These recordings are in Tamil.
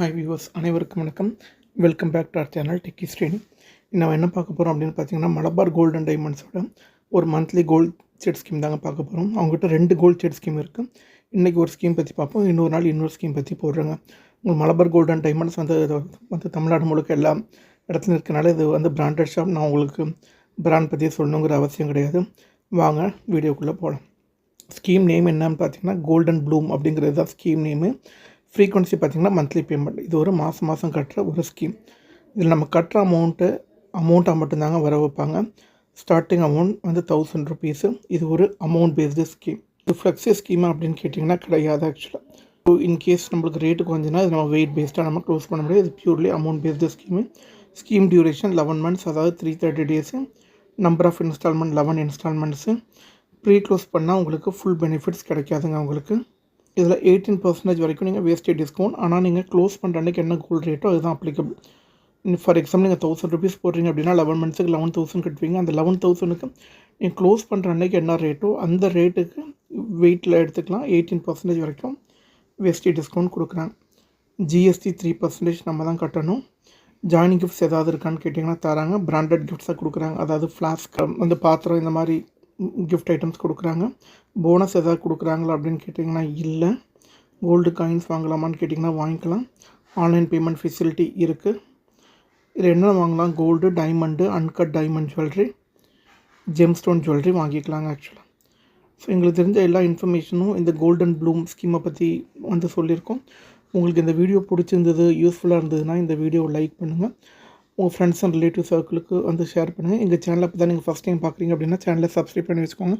ஹாய் வியூவர்ஸ் அனைவருக்கும் வணக்கம். Welcome back to our channel techie Srini நம்ம என்ன பார்க்க போகிறோம் அப்படின்னு பார்த்தீங்கன்னா மலபார் கோல்ட் அண்ட் டைமண்ட்ஸோட ஒரு மந்த்லி கோல்ட் செட் ஸ்கீம் தாங்க பார்க்க போகிறோம் அவங்ககிட்ட ரெண்டு கோல்ட் செட் ஸ்கீம் இருக்குது இன்றைக்கி ஒரு ஸ்கீம் பற்றி பார்ப்போம். இன்னொரு நாள் இன்னொரு ஸ்கீம் பற்றி போடுறாங்க. உங்கள் மலபார் கோல்ட் அண்ட் டைமண்ட்ஸ் வந்து வந்து தமிழ்நாடு முழுக்க எல்லா இடத்துலையும் இருக்கனால இது வந்து பிராண்டட் ஷாப் நான் உங்களுக்கு பிராண்ட் பற்றி சொல்லணுங்கிற அவசியம் கிடையாது. வாங்க வீடியோக்குள்ளே போகலாம் ஸ்கீம் நேம் என்னன்னு பார்த்தீங்கன்னா கோல்டன் ப்ளூம் அப்படிங்கிறது தான் ஸ்கீம் நேமு ஃப்ரீக்வன்சி பார்த்தீங்கன்னா மந்த்லி பேமெண்ட் இது ஒரு மாதம் மாதம் கட்டுற ஒரு ஸ்கீம் இதில் நம்ம கட்டுற அமௌண்ட்டு அமௌண்ட்டாக மட்டும்தாங்க வர வைப்பாங்க. ஸ்டார்டிங் அமௌண்ட் வந்து தௌசண்ட் ருபீஸு இது ஒரு அமௌண்ட் பேஸ்டு ஸ்கீம் இது ஃப்ளெக்ஸி ஸ்கீமா அப்படின்னு கேட்டிங்கன்னா கிடையாது ஆக்சுவலாக ஸோ இன்கேஸ் நம்மளுக்கு ரேட்டு கொஞ்சம்னா இது நம்ம வெயிட் பேஸ்டாக நம்ம க்ளோஸ் பண்ண முடியாது. இது purely amount based scheme scheme duration eleven months அதாவது three thirty days number of installment eleven installments pre close பண்ணால் உங்களுக்கு ஃபுல் பெனிஃபிட்ஸ் கிடைக்காதுங்க உங்களுக்கு இதில் எயிட்டீன் பர்சன்டேஜ் வரைக்கும் நீங்கள் வேஸ்டேஜ் டிஸ்கவுண்ட் ஆனால் நீங்கள் க்ளோஸ் பண்ணுற அன்றைக்கி என்ன கோல்டு ரேட்டோ அதுதான் அப்ளிகபிள் ஃபார் எக்ஸாம்பிள் நீங்கள் தௌசண்ட் ருபீஸ் போடுறீங்க அப்படின்னா லெவன் மந்த்ஸுக்கு லெவன் தௌசண்ட் கட்டுவீங்க. அந்த லெவன் தௌசண்ட்க்கு நீங்கள் க்ளோஸ் பண்ணுற அன்றைக்கி என்ன ரேட்டோ அந்த ரேட்டுக்கு வெயிட்டில் எடுத்துக்கலாம். எயிட்டீன் பர்சன்டேஜ் வரைக்கும் வேஸ்டேஜ் டிஸ்கவுண்ட் கொடுக்குறாங்க. ஜிஎஸ்டி த்ரீ பர்சன்டேஜ் நம்ம தான் கட்டணும். ஜாயினிங் கிஃப்ட்ஸ் ஏதாவது இருக்கான்னு கேட்டிங்கன்னா தராங்க. பிராண்டட் கிஃப்ட்ஸாக கொடுக்குறாங்க. அதாவது ஃப்ளாஸ்க் அந்த பாத்திரம் இந்த மாதிரி கிஃப்ட் ஐட்டம்ஸ் கொடுக்குறாங்க. போனஸ் எதாவது கொடுக்குறாங்களா அப்படின்னு கேட்டிங்கன்னா இல்லை. கோல்டு காயின்ஸ் வாங்கலாமான்னு கேட்டிங்கன்னா வாங்கிக்கலாம். ஆன்லைன் பேமெண்ட் ஃபெசிலிட்டி இருக்குது இதில் என்ன வாங்கலாம்? Gold diamond uncut diamond jewellery gem stone jewellery வாங்கிக்கலாங்க ஆக்சுவலாக ஸோ எங்களுக்கு தெரிஞ்ச எல்லா இன்ஃபர்மேஷனும் இந்த கோல்டன் ப்ளூம் ஸ்கீமை பற்றி வந்து சொல்லியிருக்கோம். உங்களுக்கு இந்த வீடியோ பிடிச்சிருந்தது யூஸ்ஃபுல்லாக இருந்ததுன்னா இந்த வீடியோவை லைக் பண்ணுங்கள் உங்கள் ஃப்ரெண்ட்ஸ் அண்ட் ரிலேட்டிவ் சர்க்கிளுக்கு வந்து ஷேர் பண்ணுங்கள் எங்கள் சேனலை அப்போ தான் நீங்கள் ஃபஸ்ட் டைம் பார்க்குறீங்க அப்படின்னா சேனலை சப்ஸ்கிரைப் பண்ணி வச்சுக்கோங்க.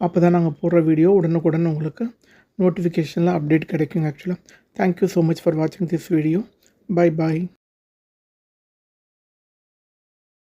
அப்போ தான் நாங்கள் போடுற வீடியோ உடனுக்குடன் உங்களுக்கு நோட்டிஃபிகேஷனில் அப்டேட் கிடைக்குங்க ஆக்சுவலாக thank you so much for வாட்சிங் திஸ் வீடியோ பை பாய்